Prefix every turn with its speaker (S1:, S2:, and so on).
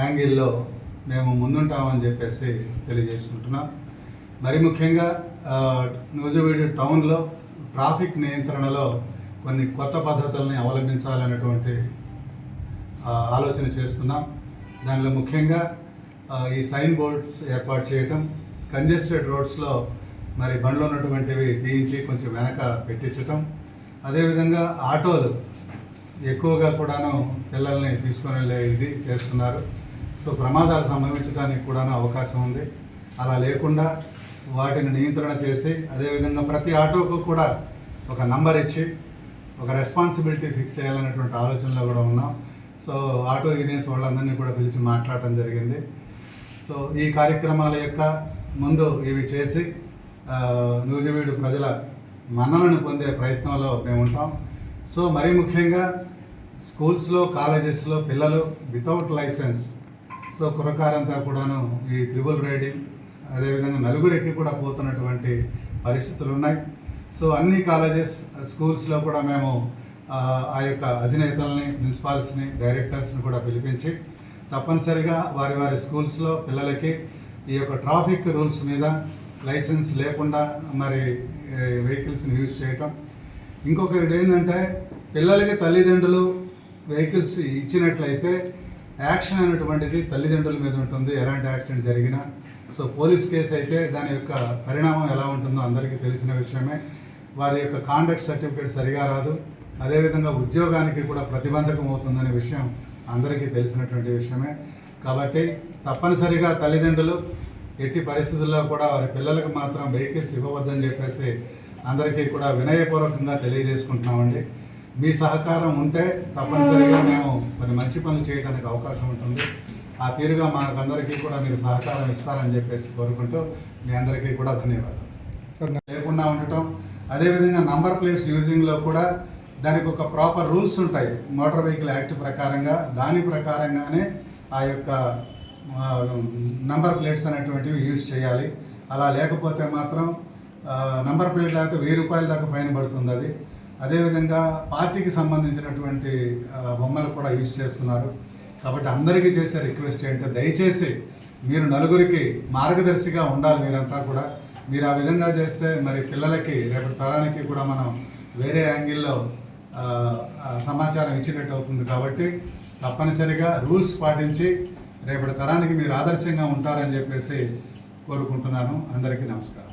S1: యాంగిల్లో మేము ముందుంటామని చెప్పేసి తెలియజేసుకుంటున్నాం. మరి ముఖ్యంగా నూజవీడు నూజివీడు టౌన్లో ట్రాఫిక్ నియంత్రణలో కొన్ని కొత్త పద్ధతుల్ని అవలంబించాలనేటువంటి ఆలోచన చేస్తున్నాం. దానిలో ముఖ్యంగా ఈ సైన్ బోర్డ్స్ ఏర్పాటు చేయటం కంజెస్టెడ్ రోడ్స్లో మరి బండ్లో ఉన్నటువంటివి తీయించి కొంచెం వెనక పెట్టించటం. అదేవిధంగా ఆటోలు ఎక్కువగా కూడాను పిల్లల్ని తీసుకొని వెళ్ళే ఇది చేస్తున్నారు. సో ప్రమాదాలు సంభవించడానికి కూడాను అవకాశం ఉంది. అలా లేకుండా వాటిని నియంత్రణ చేసి అదేవిధంగా ప్రతి ఆటోకు కూడా ఒక నంబర్ ఇచ్చి ఒక రెస్పాన్సిబిలిటీ ఫిక్స్ చేయాలనేటువంటి ఆలోచనలో కూడా ఉన్నాం. సో ఆటో యూనియన్స్ వాళ్ళందరినీ కూడా పిలిచి మాట్లాడటం జరిగింది. సో ఈ కార్యక్రమాల యొక్క ముందు ఇవి చేసి నూజివీడు ప్రజల మన్నలను పొందే ప్రయత్నంలో మేము ఉంటాం. సో మరీ ముఖ్యంగా స్కూల్స్లో కాలేజెస్లో పిల్లలు వితౌట్ లైసెన్స్ సో కురకారంతా కూడాను ఈ త్రిబుల్ రైడింగ్ అదేవిధంగా నలుగురెక్కి కూడా పోతున్నటువంటి పరిస్థితులు ఉన్నాయి. సో అన్ని కాలేజెస్ స్కూల్స్లో కూడా మేము ఆ, యొక్క అధినేతల్ని ప్రిన్సిపాల్స్ని డైరెక్టర్స్ని కూడా పిలిపించి తప్పనిసరిగా వారి వారి స్కూల్స్లో పిల్లలకి ఈ యొక్క ట్రాఫిక్ రూల్స్ మీద లైసెన్స్ లేకుండా మరి వెహికల్స్ని యూజ్ చేయటం. ఇంకొకటి ఏంటంటే పిల్లలకి తల్లిదండ్రులు వెహికల్స్ ఇచ్చినట్లయితే యాక్షన్ అనేటువంటిది తల్లిదండ్రుల మీద ఉంటుంది. ఎలాంటి యాక్సిడెంట్ జరిగినా. సో పోలీస్ కేసు అయితే దాని యొక్క పరిణామం ఎలా ఉంటుందో అందరికీ తెలిసిన విషయమే. వారి యొక్క కాండక్ట్ సర్టిఫికేట్ సరిగా రాదు. అదేవిధంగా ఉద్యోగానికి కూడా ప్రతిబంధకం అవుతుందనే విషయం అందరికీ తెలిసినటువంటి విషయమే. కాబట్టి తప్పనిసరిగా తల్లిదండ్రులు ఎట్టి పరిస్థితుల్లో కూడా వారి పిల్లలకు మాత్రం వెహికల్స్ ఇవ్వవద్దని చెప్పేసి అందరికీ కూడా వినయపూర్వకంగా తెలియజేసుకుంటున్నామండి. మీ సహకారం ఉంటే తప్పనిసరిగా మేము మరి మంచి పనులు చేయడానికి అవకాశం ఉంటుంది. ఆ తీరుగా మాకందరికీ కూడా మీరు సహకారం ఇస్తారని చెప్పేసి కోరుకుంటూ మీ అందరికీ కూడా ధన్యవాదాలు.
S2: సార్
S1: లేకుండా ఉండటం అదేవిధంగా నంబర్ ప్లేట్స్ యూజింగ్లో కూడా దానికి ఒక ప్రాపర్ రూల్స్ ఉంటాయి. మోటార్ వెహికల్ యాక్ట్ ప్రకారంగా దాని ప్రకారంగానే ఆ యొక్క నంబర్ ప్లేట్స్ అనేటువంటివి యూజ్ చేయాలి. అలా లేకపోతే మాత్రం నంబర్ ప్లేట్ లేకపోతే వెయ్యి రూపాయల దాకా ఫైన్ పడుతుంది అది. అదేవిధంగా పార్టీకి సంబంధించినటువంటి బొమ్మలు కూడా యూజ్ చేస్తున్నారు. కాబట్టి అందరికీ చేసే రిక్వెస్ట్ ఏంటంటే దయచేసి మీరు నలుగురికి మార్గదర్శిగా ఉండాలి మీరంతా కూడా. మీరు ఆ విధంగా చేస్తే మరి పిల్లలకి రేపటి తరానికి కూడా మనం వేరే యాంగిల్లో సమాచారం ఇచ్చినట్టు అవుతుంది. కాబట్టి తప్పనిసరిగా రూల్స్ పాటించి రేపటి తరానికి మీరు ఆదర్శంగా ఉంటారని చెప్పేసి కోరుకుంటున్నాను. అందరికీ నమస్కారం.